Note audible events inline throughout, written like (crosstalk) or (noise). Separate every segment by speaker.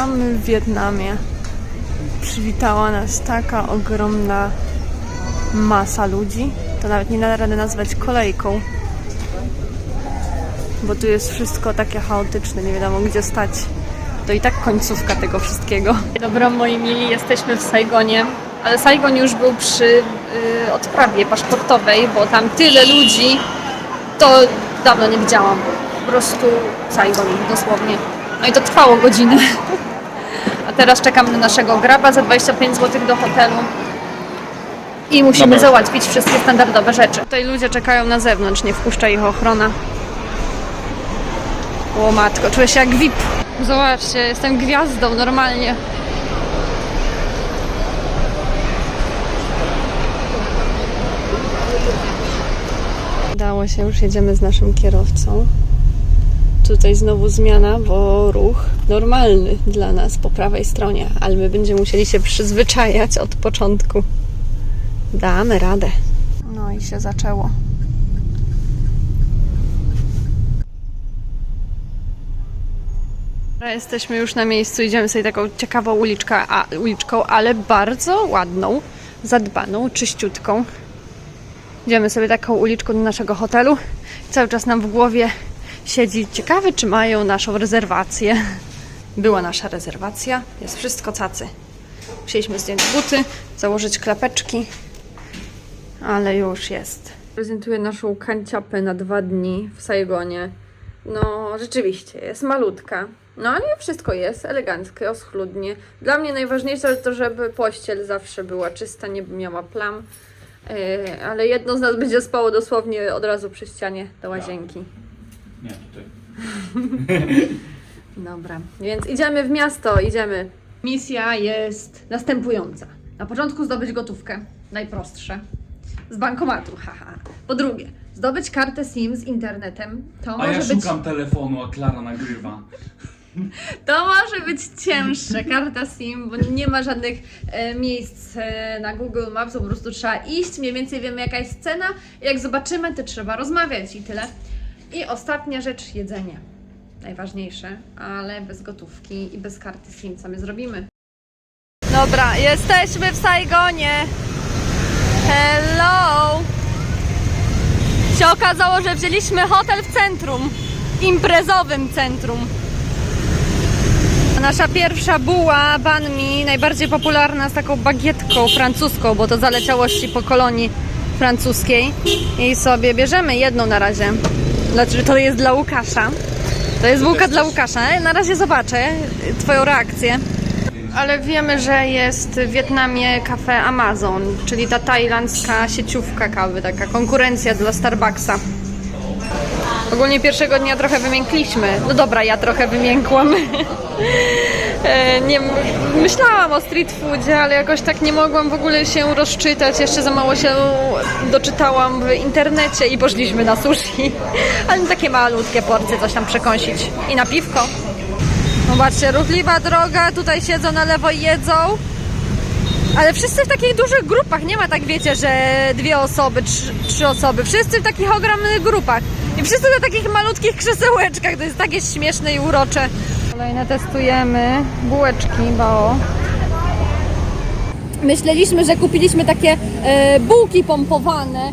Speaker 1: Witamy w Wietnamie. Przywitała nas taka ogromna masa ludzi. To nawet nie da rady nazwać kolejką. Bo tu jest wszystko takie chaotyczne, nie wiadomo gdzie stać. To i tak końcówka tego wszystkiego. Dobra, moi mili, jesteśmy w Saigonie. Ale Saigon już był przy y, odprawie paszportowej, bo tam tyle ludzi, to dawno nie widziałam. Po prostu Saigon, dosłownie. No i to trwało godzinę. (laughs) Teraz czekam na naszego graba za 25 zł do hotelu. I musimy
Speaker 2: Dobra.
Speaker 1: załatwić wszystkie standardowe rzeczy. Tutaj ludzie czekają na zewnątrz, nie wpuszcza ich ochrona. O matko, czuję się jak VIP. Zobaczcie, jestem gwiazdą normalnie. Udało się, już jedziemy z naszym kierowcą. Tutaj znowu zmiana, bo ruch normalny dla nas po prawej stronie, ale my będziemy musieli się przyzwyczajać od początku. Damy radę. No i się zaczęło. Jesteśmy już na miejscu, idziemy sobie taką ciekawą uliczkę, a, uliczką, ale bardzo ładną, zadbaną, czyściutką. Idziemy sobie taką uliczką do naszego hotelu. Cały czas nam w głowie siedzi ciekawy, czy mają naszą rezerwację. Była nasza rezerwacja, jest wszystko cacy. Musieliśmy zdjąć buty, założyć klapeczki, ale już jest. Prezentuję naszą kanciapę na dwa dni w Saigonie. No, rzeczywiście, jest malutka. No, ale wszystko jest eleganckie, schludnie. Dla mnie najważniejsze to, żeby pościel zawsze była czysta, nie miała plam. Yy, ale jedno z nas będzie spało dosłownie od razu przy ścianie do łazienki.
Speaker 2: Nie, tutaj. (laughs)
Speaker 1: Dobra, więc idziemy w miasto, idziemy. Misja jest następująca. Na początku zdobyć gotówkę, najprostsze, z bankomatu, haha. Po drugie, zdobyć kartę SIM z internetem. To
Speaker 2: A
Speaker 1: może
Speaker 2: ja
Speaker 1: być
Speaker 2: szukam telefonu, a Klara nagrywa. (laughs)
Speaker 1: To może być cięższe, karta SIM, bo nie ma żadnych e, miejsc e, na Google Maps, po prostu trzeba iść, mniej więcej wiemy jaka jest cena, jak zobaczymy, to trzeba rozmawiać i tyle. I ostatnia rzecz, jedzenie. Najważniejsze, ale bez gotówki i bez karty SIM, co my zrobimy? Dobra, jesteśmy w Saigonie. Hello! Się okazało, że wzięliśmy hotel w centrum, imprezowym centrum. Nasza pierwsza buła banh mi, najbardziej popularna z taką bagietką francuską, bo to zaleciałości po kolonii francuskiej. I sobie bierzemy jedną na razie. Znaczy, to jest dla Łukasza. To jest bułka dla Łukasza. Na razie zobaczę Twoją reakcję. Ale wiemy, że jest w Wietnamie kafe Amazon, czyli ta tajlandzka sieciówka kawy, taka konkurencja dla Starbucksa. Ogólnie pierwszego dnia trochę wymiękliśmy. No dobra, ja trochę wymiękłam. (laughs) E, nie, myślałam o street foodzie, ale jakoś tak nie mogłam w ogóle się rozczytać. Jeszcze za mało się doczytałam w internecie i poszliśmy na sushi. (laughs) Ale takie malutkie porcje, coś tam przekąsić. I na piwko. Zobaczcie, ruchliwa droga, tutaj siedzą na lewo i jedzą. Ale wszyscy w takich dużych grupach, nie ma tak wiecie, że dwie osoby, trzy, trzy osoby. Wszyscy w takich ogromnych grupach. I wszyscy na takich malutkich krzesełeczkach. To jest takie śmieszne i urocze. Kolejne testujemy bułeczki bao. Myśleliśmy, że kupiliśmy takie e, bułki pompowane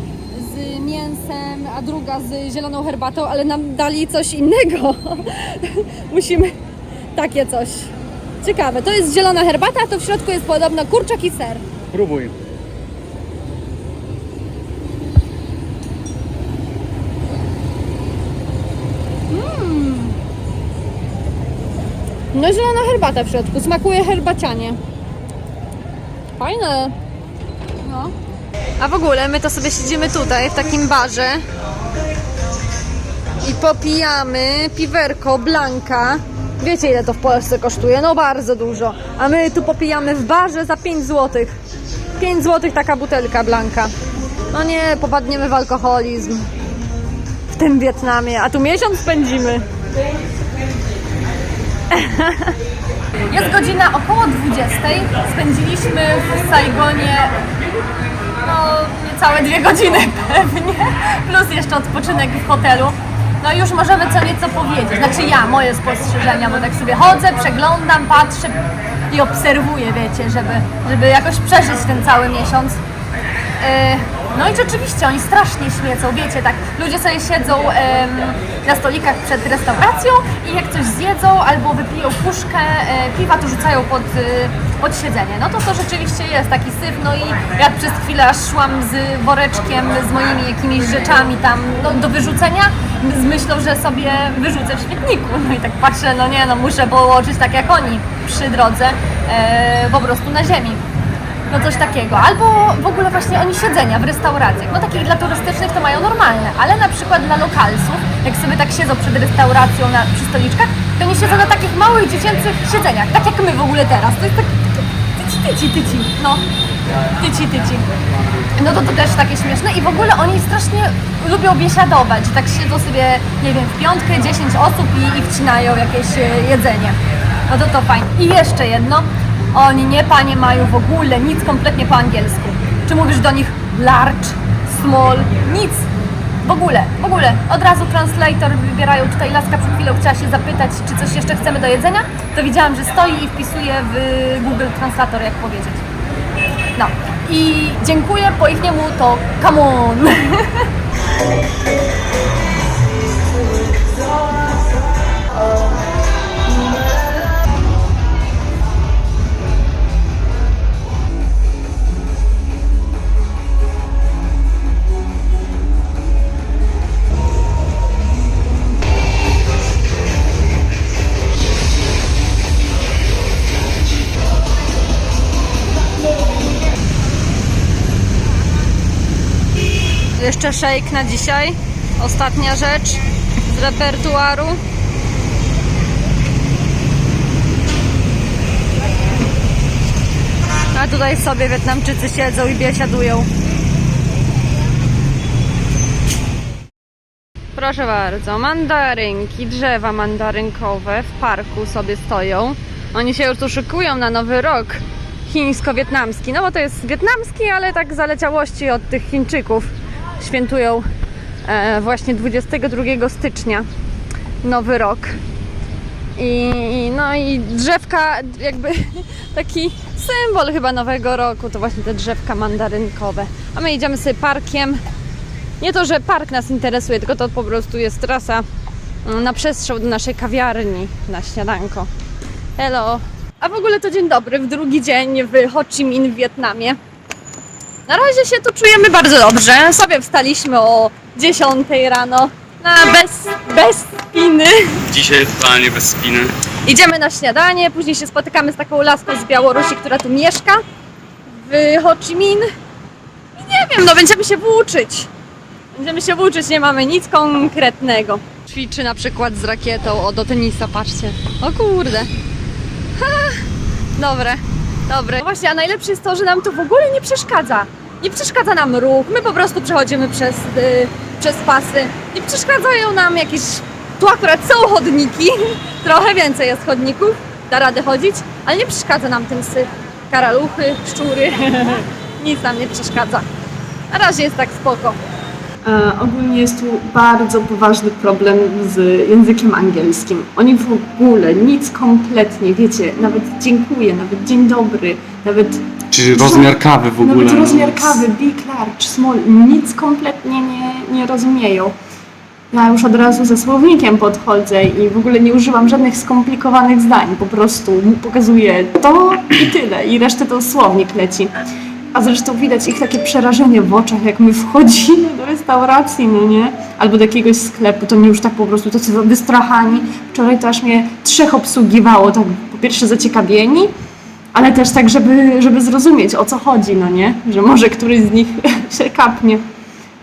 Speaker 1: z mięsem, a druga z zieloną herbatą, ale nam dali coś innego. (laughs) Musimy takie coś. Ciekawe, to jest zielona herbata, a to w środku jest podobno kurczak i ser.
Speaker 2: Próbuj.
Speaker 1: No zielona herbata w środku, smakuje herbacianie. Fajne. No. A w ogóle my to sobie siedzimy tutaj w takim barze i popijamy piwerko Blanka. Wiecie ile to w Polsce kosztuje? No bardzo dużo. A my tu popijamy w barze za 5 zł. 5 zł taka butelka Blanka. No nie, popadniemy w alkoholizm. W tym Wietnamie. A tu miesiąc spędzimy. (laughs) Jest godzina około 20. Spędziliśmy w Saigonie no, niecałe dwie godziny (laughs) pewnie, plus jeszcze odpoczynek w hotelu. No już możemy co nieco powiedzieć. Znaczy ja, moje spostrzeżenia, bo tak sobie chodzę, przeglądam, patrzę i obserwuję, wiecie, żeby, żeby jakoś przeżyć ten cały miesiąc. E, No i rzeczywiście oni strasznie śmiecą, wiecie, tak ludzie sobie siedzą em, na stolikach przed restauracją i jak coś zjedzą albo wypiją puszkę e, piwa, to rzucają pod, e, pod siedzenie. No to to rzeczywiście jest taki syf, no i ja przez chwilę aż szłam z woreczkiem, z moimi jakimiś rzeczami tam no, do wyrzucenia z myślą, że sobie wyrzucę w śmietniku. No i tak patrzę, no nie, no muszę położyć tak jak oni przy drodze, e, po prostu na ziemi. No coś takiego. Albo w ogóle właśnie oni siedzenia w restauracjach. No takich dla turystycznych to mają normalne, ale na przykład dla lokalsów, jak sobie tak siedzą przed restauracją na, przy stoliczkach, to oni siedzą na takich małych dziecięcych siedzeniach, tak jak my w ogóle teraz. To jest tak tyci, tyci, tyci. No, tyci, tyci. No to to też takie śmieszne i w ogóle oni strasznie lubią biesiadować. Tak siedzą sobie, nie wiem, w piątkę 10 osób i, i wcinają jakieś e, jedzenie. No to to fajnie. I jeszcze jedno. Oni nie panie mają w ogóle nic kompletnie po angielsku. Czy mówisz do nich large, small, nic. W ogóle, w ogóle. Od razu translator wybierają. Tutaj Laska przed chwilą chciała się zapytać, czy coś jeszcze chcemy do jedzenia. To widziałam, że stoi i wpisuje w Google Translator, jak powiedzieć. No. I dziękuję po ich niemu to come on. (laughs) Jeszcze shake na dzisiaj. Ostatnia rzecz z repertuaru. A tutaj sobie Wietnamczycy siedzą i biesiadują. Proszę bardzo, mandarynki, drzewa mandarynkowe w parku sobie stoją. Oni się już tu szykują na nowy rok chińsko-wietnamski. No bo to jest wietnamski, ale tak zaleciałości od tych Chińczyków świętują e, właśnie 22 stycznia nowy rok. I, no i drzewka, jakby (laughs) taki symbol chyba nowego roku, to właśnie te drzewka mandarynkowe. A my idziemy sobie parkiem. Nie to, że park nas interesuje, tylko to po prostu jest trasa mm, na przestrzał do naszej kawiarni na śniadanko. Hello! A w ogóle to dzień dobry, w drugi dzień w Ho Chi Minh w Wietnamie. Na razie się tu czujemy bardzo dobrze. Sobie wstaliśmy o 10 rano na bez, bez spiny.
Speaker 3: Dzisiaj totalnie bez spiny.
Speaker 1: Idziemy na śniadanie, później się spotykamy z taką laską z Białorusi, która tu mieszka w Ho Chi Minh. I nie wiem, no będziemy się włóczyć. Będziemy się włóczyć, nie mamy nic konkretnego. Ćwiczy na przykład z rakietą, o do tenisa, patrzcie. O kurde. (laughs) Ha, dobre, dobre. No właśnie, a najlepsze jest to, że nam to w ogóle nie przeszkadza. Nie przeszkadza nam ruch, my po prostu przechodzimy przez, y, przez pasy. Nie przeszkadzają nam jakieś... Tu akurat są chodniki, (laughs) trochę więcej jest chodników, da radę chodzić, ale nie przeszkadza nam ten syf. Karaluchy, szczury, (laughs) nic nam nie przeszkadza. Na razie jest tak spoko.
Speaker 4: E, ogólnie jest tu bardzo poważny problem z językiem angielskim. Oni w ogóle nic kompletnie, wiecie, nawet dziękuję, nawet dzień dobry, nawet
Speaker 3: Czy rozmiar kawy w ogóle.
Speaker 4: nawet
Speaker 3: no,
Speaker 4: rozmiar kawy, big, large, small, nic kompletnie nie, nie rozumieją. Ja już od razu ze słownikiem podchodzę i w ogóle nie używam żadnych skomplikowanych zdań. Po prostu pokazuję to i tyle, i resztę to słownik leci. A zresztą widać ich takie przerażenie w oczach, jak my wchodzimy do restauracji, no nie? Albo do jakiegoś sklepu, to mnie już tak po prostu tacy wystrachani. Wczoraj to aż mnie trzech obsługiwało, tak po pierwsze zaciekawieni, ale też tak, żeby, żeby zrozumieć o co chodzi, no nie? Że może któryś z nich (laughs) się kapnie.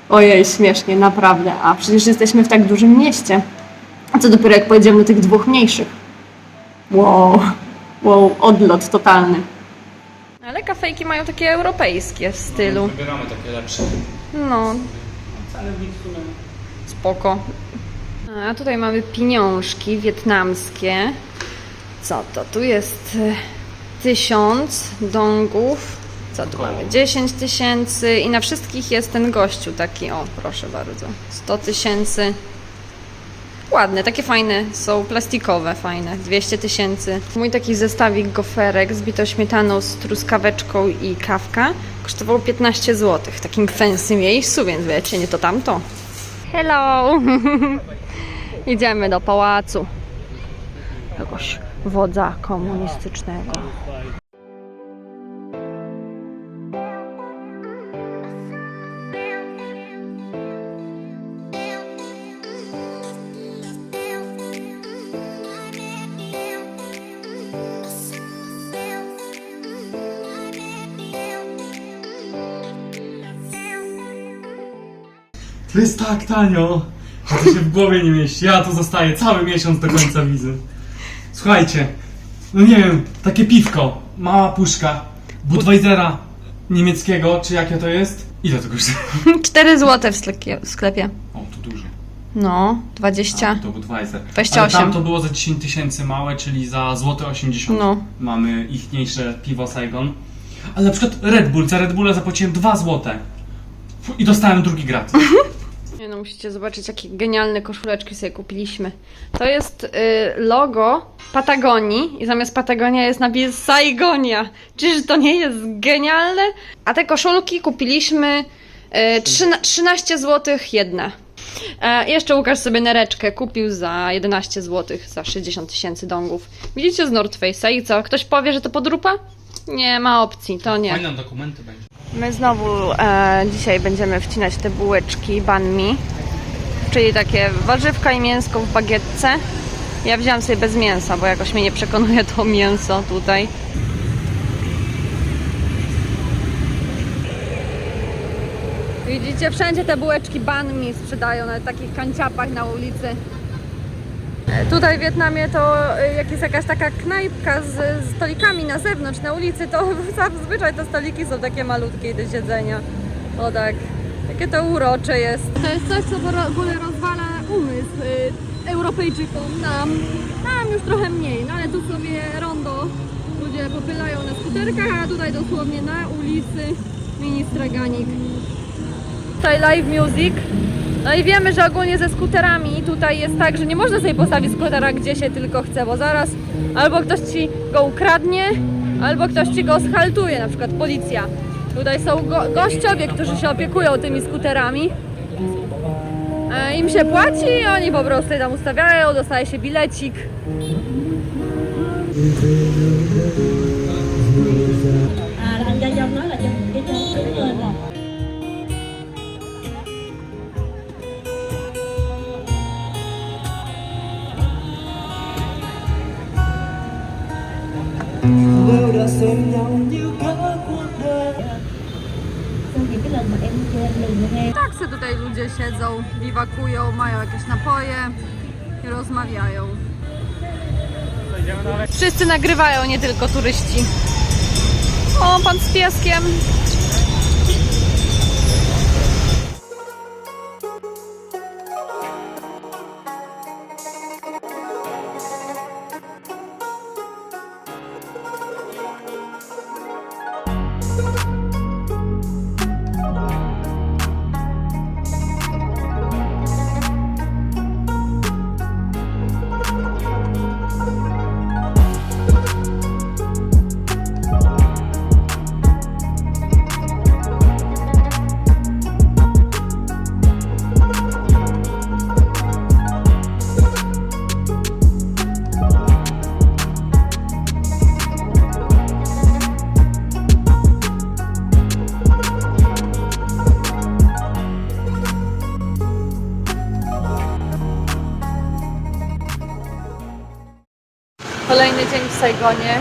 Speaker 4: Ojej, śmiesznie, naprawdę. A przecież jesteśmy w tak dużym mieście. A co dopiero jak pojedziemy do tych dwóch mniejszych? Wow, wow, odlot totalny.
Speaker 1: Ale kafejki mają takie europejskie w stylu.
Speaker 2: Wybieramy takie lepsze.
Speaker 1: No,
Speaker 2: Ale w nich sumie...
Speaker 1: spoko. A tutaj mamy pieniążki wietnamskie. Co to? Tu jest e, tysiąc dongów. Co tu mamy? 10 tysięcy i na wszystkich jest ten gościu taki, o proszę bardzo. 100 tysięcy. Ładne, takie fajne, są plastikowe, fajne, 200 tysięcy. Mój taki zestawik goferek z bitą śmietaną, z truskaweczką i kawka kosztował 15 zł w takim fancy miejscu, więc wiecie, nie to tamto. Hello! (laughs) Idziemy do pałacu. Jakiegoś wodza komunistycznego.
Speaker 3: To jest tak tanio, że to się w głowie nie mieści. Ja tu zostaję cały miesiąc do końca wizy. Słuchajcie, no nie wiem, takie piwko, mała puszka, Budweisera niemieckiego, czy jakie to jest? Ile to kosztuje? (laughs)
Speaker 1: 4 zł w sklepie. w sklepie.
Speaker 3: O, to dużo.
Speaker 1: No, 20.
Speaker 3: A, to Budweiser.
Speaker 1: 28.
Speaker 3: Ale tam to było za 10 tysięcy małe, czyli za złote 80.
Speaker 1: No.
Speaker 3: Mamy ichniejsze piwo Saigon. Ale na przykład Red Bull, za Red Bulla zapłaciłem 2 złote. Fu, I dostałem drugi gratis. (laughs)
Speaker 1: No, musicie zobaczyć, jakie genialne koszuleczki sobie kupiliśmy. To jest y, logo Patagonii i zamiast Patagonia jest napis Saigonia. Czyż to nie jest genialne? A te koszulki kupiliśmy y, trzyna- 13 zł jedna. E, jeszcze Łukasz sobie nereczkę kupił za 11 zł, za 60 tysięcy dongów. Widzicie z North Face'a i co? Ktoś powie, że to podrupa? Nie ma opcji, to nie.
Speaker 3: Fajne dokumenty będzie.
Speaker 1: My znowu e, dzisiaj będziemy wcinać te bułeczki banh mi, czyli takie warzywka i mięsko w bagietce. Ja wziąłam sobie bez mięsa, bo jakoś mnie nie przekonuje to mięso tutaj. Widzicie, wszędzie te bułeczki banh mi sprzedają na takich kanciapach na ulicy. Tutaj w Wietnamie to e, jak jest jakaś taka knajpka z z stolikami na zewnątrz, na ulicy, to (laughs) zazwyczaj te stoliki są takie malutkie do siedzenia. O tak, takie to urocze jest. To jest coś, co w ogóle rozwala umysł y, Europejczykom. Nam, nam już trochę mniej, no ale tu sobie rondo ludzie popylają na skuterkach, a tutaj dosłownie na ulicy mini straganik. Tutaj live music. No i wiemy, że ogólnie ze skuterami tutaj jest tak, że nie można sobie postawić skutera gdzie się tylko chce, bo zaraz albo ktoś ci go ukradnie, albo ktoś ci go schaltuje, na przykład policja. Tutaj są go gościowie, którzy się opiekują tymi skuterami. E, Im się płaci oni po prostu je tam ustawiają, dostaje się bilecik. Se tutaj ludzie siedzą, biwakują, mają jakieś napoje i rozmawiają. Wszyscy nagrywają, nie tylko turyści. O, pan z pieskiem. Saigonie.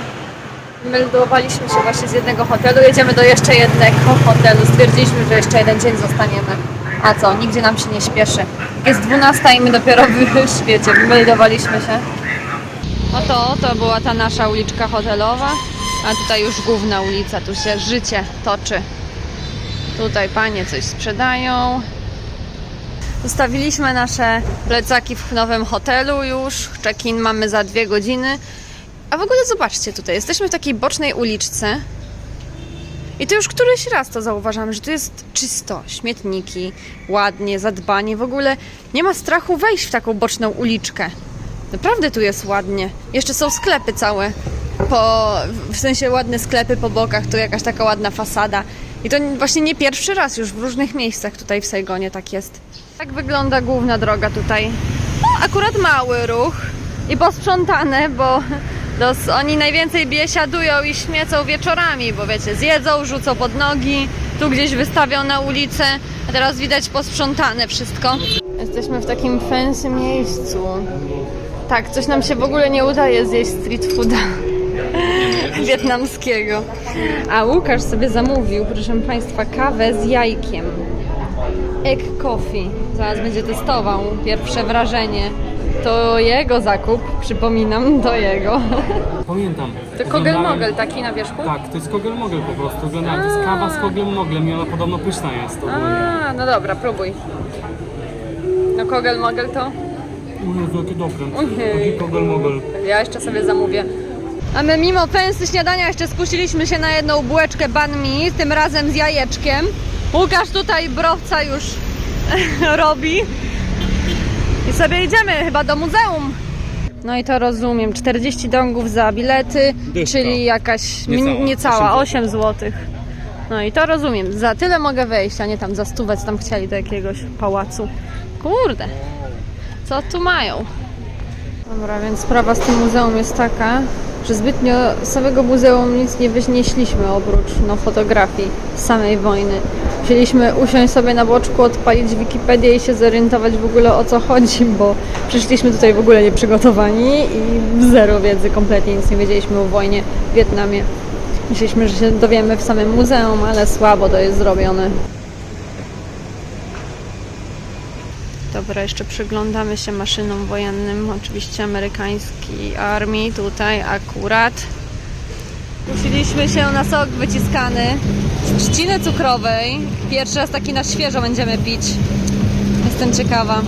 Speaker 1: Meldowaliśmy się właśnie z jednego hotelu, jedziemy do jeszcze jednego hotelu. Stwierdziliśmy, że jeszcze jeden dzień zostaniemy. A co, nigdzie nam się nie śpieszy. Jest 12 i my dopiero w (laughs) świecie, meldowaliśmy się. Oto, to była ta nasza uliczka hotelowa, a tutaj już główna ulica, tu się życie toczy. Tutaj panie coś sprzedają. Zostawiliśmy nasze plecaki w nowym hotelu już. Check-in mamy za dwie godziny. A w ogóle zobaczcie tutaj, jesteśmy w takiej bocznej uliczce. I to już któryś raz to zauważamy, że tu jest czysto, śmietniki, ładnie, zadbanie, w ogóle nie ma strachu wejść w taką boczną uliczkę. Naprawdę tu jest ładnie. Jeszcze są sklepy całe, po, w sensie ładne sklepy po bokach, tu jakaś taka ładna fasada. I to właśnie nie pierwszy raz już w różnych miejscach tutaj w Saigonie tak jest. Tak wygląda główna droga tutaj. No, akurat mały ruch i posprzątane, bo dos, oni najwięcej biesiadują i śmiecą wieczorami, bo wiecie, zjedzą, rzucą pod nogi, tu gdzieś wystawią na ulicę, a teraz widać posprzątane wszystko. Jesteśmy w takim fancy miejscu. Tak, coś nam się w ogóle nie udaje zjeść street fooda wietnamskiego. A Łukasz sobie zamówił, proszę Państwa, kawę z jajkiem. Egg coffee. Zaraz będzie testował pierwsze wrażenie. To jego zakup, przypominam, to jego.
Speaker 3: Pamiętam.
Speaker 1: To kogel mogel taki na wierzchu?
Speaker 3: Tak, to jest kogel mogel po prostu. Wygląda to jest kawa z kogel moglem i ona podobno pyszna jest. ogólnie.
Speaker 1: A, no dobra, próbuj. No kogel mogel to?
Speaker 3: O Jezu, jakie dobre.
Speaker 1: Ojej.
Speaker 3: Taki kogel mogel.
Speaker 1: Ja jeszcze sobie zamówię. A my mimo pensy śniadania jeszcze spuściliśmy się na jedną bułeczkę banh mi, tym razem z jajeczkiem. Łukasz tutaj browca już (laughs) robi. I sobie idziemy chyba do muzeum. No i to rozumiem. 40 dongów za bilety,
Speaker 3: Dyszka.
Speaker 1: czyli jakaś
Speaker 3: Niecała,
Speaker 1: niecała, niecała
Speaker 3: 8
Speaker 1: 8 zł. No i to rozumiem. Za tyle mogę wejść, a nie tam za stówę, co tam chcieli do jakiegoś pałacu. Kurde, co tu mają? Dobra, więc sprawa z tym muzeum jest taka, że zbytnio z samego muzeum nic nie wynieśliśmy oprócz no, fotografii samej wojny. Chcieliśmy usiąść sobie na boczku, odpalić Wikipedię i się zorientować w ogóle o co chodzi, bo przyszliśmy tutaj w ogóle nieprzygotowani i zero wiedzy, kompletnie nic nie wiedzieliśmy o wojnie w Wietnamie. Myśleliśmy, że się dowiemy w samym muzeum, ale słabo to jest zrobione. Dobra, jeszcze przyglądamy się maszynom wojennym, oczywiście amerykańskiej armii tutaj akurat. Musieliśmy się na sok wyciskany z trzciny cukrowej. Pierwszy raz taki na świeżo będziemy pić. Jestem ciekawa.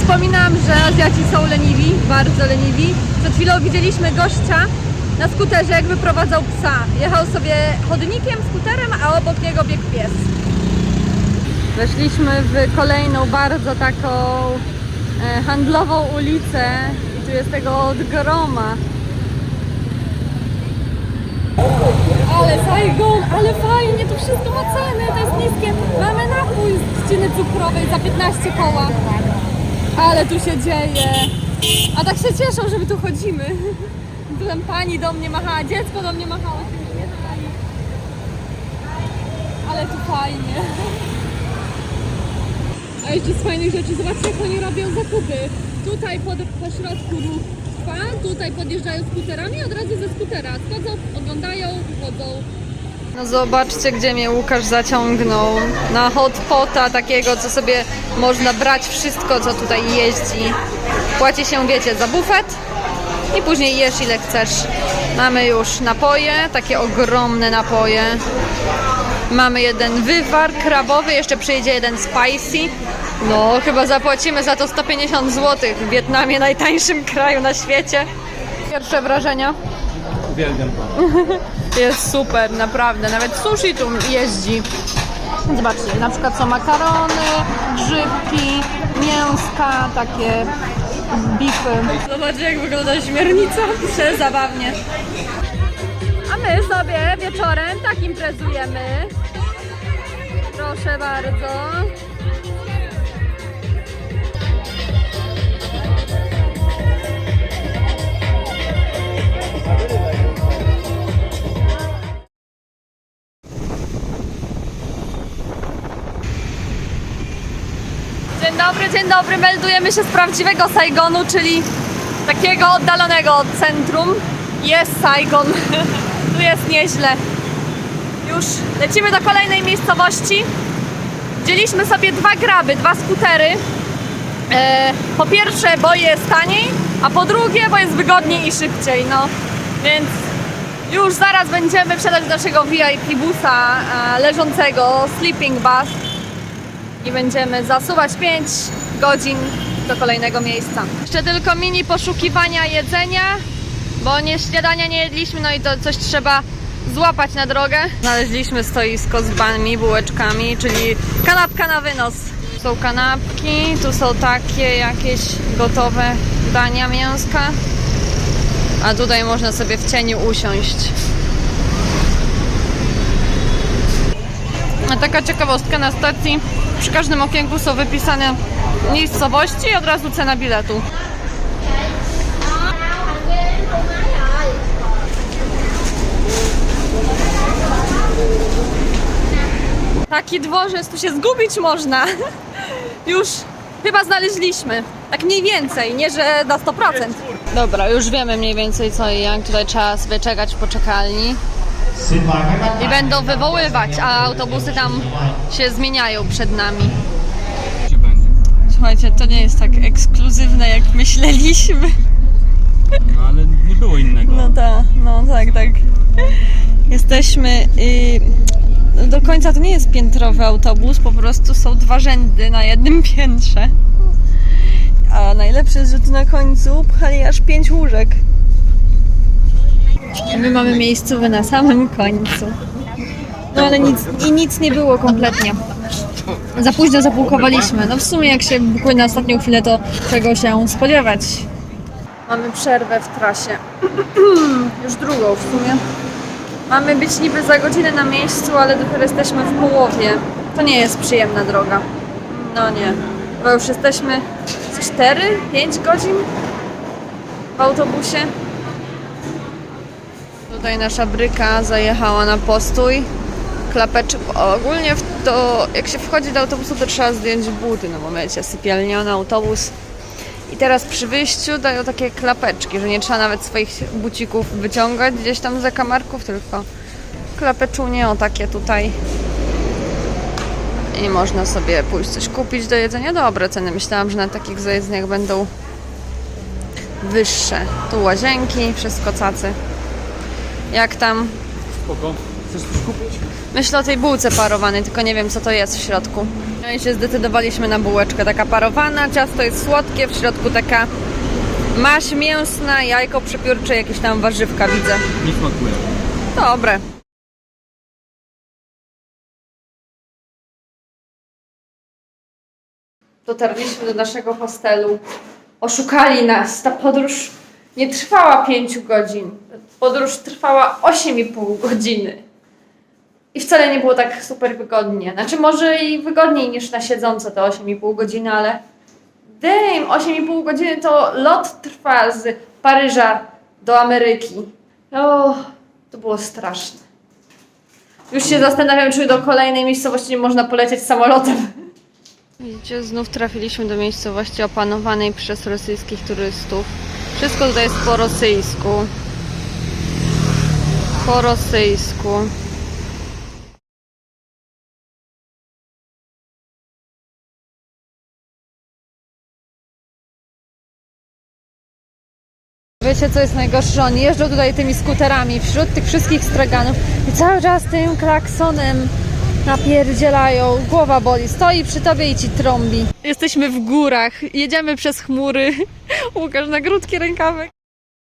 Speaker 1: Wspominałam, że Azjaci są leniwi, bardzo leniwi. Przed chwilą widzieliśmy gościa na skuterze, jak wyprowadzał psa. Jechał sobie chodnikiem, skuterem, a obok niego biegł pies. Weszliśmy w kolejną bardzo taką e, handlową ulicę i tu jest tego od groma. Ale Saigon, ale fajnie, to wszystko ma cenę, to jest niskie. Mamy napój z trzciny cukrowej za 15 koła. Ale tu się dzieje. A tak się cieszą, że my tu chodzimy. (laughs) Tam pani do mnie machała, dziecko do mnie machało. Ale tu fajnie. A jeszcze z fajnych rzeczy, zobaczcie jak oni robią zakupy. Tutaj pod, po środku ruch tutaj podjeżdżają skuterami, od razu ze skutera schodzą, oglądają, chodzą. No zobaczcie, gdzie mnie Łukasz zaciągnął. Na hotpota takiego, co sobie można brać wszystko, co tutaj jeździ. Płaci się, wiecie, za bufet i później jesz ile chcesz. Mamy już napoje, takie ogromne napoje. Mamy jeden wywar krabowy, jeszcze przyjedzie jeden spicy. No, chyba zapłacimy za to 150 zł w Wietnamie, najtańszym kraju na świecie. Pierwsze wrażenia?
Speaker 3: Uwielbiam. (laughs)
Speaker 1: Jest super, naprawdę. Nawet sushi tu jeździ. Zobaczcie, na przykład są makarony, grzybki, mięska, takie bify. Zobaczcie, jak wygląda śmiernica. Przezabawnie. A my sobie wieczorem tak imprezujemy. Proszę bardzo. Dobry. Meldujemy się z prawdziwego Saigonu, czyli takiego oddalonego od centrum. Jest Saigon. (laughs) tu jest nieźle. Już lecimy do kolejnej miejscowości. Wzięliśmy sobie dwa graby, dwa skutery. E, po pierwsze, bo jest taniej, a po drugie, bo jest wygodniej i szybciej. No, więc już zaraz będziemy wsiadać do naszego VIP busa e, leżącego, sleeping bus. i będziemy zasuwać 5 godzin do kolejnego miejsca. Jeszcze tylko mini poszukiwania jedzenia, bo nie śniadania nie jedliśmy, no i to coś trzeba złapać na drogę. Znaleźliśmy stoisko z banmi, bułeczkami, czyli kanapka na wynos. Tu Są kanapki, tu są takie jakieś gotowe dania mięska, a tutaj można sobie w cieniu usiąść. A taka ciekawostka na stacji, przy każdym okienku są wypisane miejscowości i od razu cena biletu. Taki dworzec, tu się zgubić można. (laughs) Już chyba znaleźliśmy. Tak mniej więcej, nie że na 100%. Dobra, już wiemy mniej więcej co i jak. Tutaj trzeba sobie czekać w poczekalni. I będą wywoływać, a autobusy tam się zmieniają przed nami. Słuchajcie, to nie jest tak ekskluzywne jak myśleliśmy.
Speaker 3: No ale nie było innego.
Speaker 1: No tak, no tak, tak. Jesteśmy. do końca to nie jest piętrowy autobus, po prostu są dwa rzędy na jednym (laughs) piętrze. A najlepsze jest, że tu na końcu pchali aż pięć łóżek. My mamy miejscowe na samym końcu. No ale nic, i nic nie było kompletnie. Za późno zapukowaliśmy. No w sumie jak się bukuje na ostatnią chwilę, to czego się spodziewać. Mamy przerwę w trasie. (clears throat) Już drugą w sumie. Mamy być niby za godzinę na miejscu, ale dopiero jesteśmy w połowie. To nie jest przyjemna droga. No nie. Bo już jesteśmy 4-5 godzin w autobusie. Tutaj nasza bryka zajechała na postój. Klapeczek. Ogólnie to, jak się wchodzi do autobusu, to trzeba zdjąć buty. No bo wiecie, sypialniony autobus. I teraz przy wyjściu dają takie klapeczki, że nie trzeba nawet swoich bucików wyciągać gdzieś tam za kamarków, tylko klapeczunie o takie tutaj. I można sobie pójść coś kupić do jedzenia. Dobre ceny. Myślałam, że na takich zajezdniach będą wyższe. Tu łazienki, wszystko cacy. Jak tam?
Speaker 3: Spoko. Chcesz coś kupić?
Speaker 1: Myślę o tej bułce parowanej, tylko nie wiem co to jest w środku. No i się zdecydowaliśmy na bułeczkę. Taka parowana, ciasto jest słodkie, w środku taka maś mięsna, jajko przepiórcze, jakieś tam warzywka widzę.
Speaker 3: Nie smakuje.
Speaker 1: Dobre. Dotarliśmy do naszego hostelu. Oszukali nas. Ta podróż nie trwała 5 godzin. Podróż trwała 8,5 godziny. I wcale nie było tak super wygodnie. Znaczy może i wygodniej niż na siedząco te 8,5 godziny, ale damn, 8,5 godziny to lot trwa z Paryża do Ameryki. O, to było straszne. Już się zastanawiam, czy do kolejnej miejscowości nie można polecieć samolotem. Widzicie, znów trafiliśmy do miejscowości opanowanej przez rosyjskich turystów. Wszystko tutaj jest po rosyjsku. Po rosyjsku. Wiecie co jest najgorsze? Oni jeżdżą tutaj tymi skuterami wśród tych wszystkich straganów i cały czas tym klaksonem napierdzielają. Głowa boli. Stoi przy tobie i ci trąbi. Jesteśmy w górach. Jedziemy przez chmury. (laughs) Łukasz na krótki rękawek.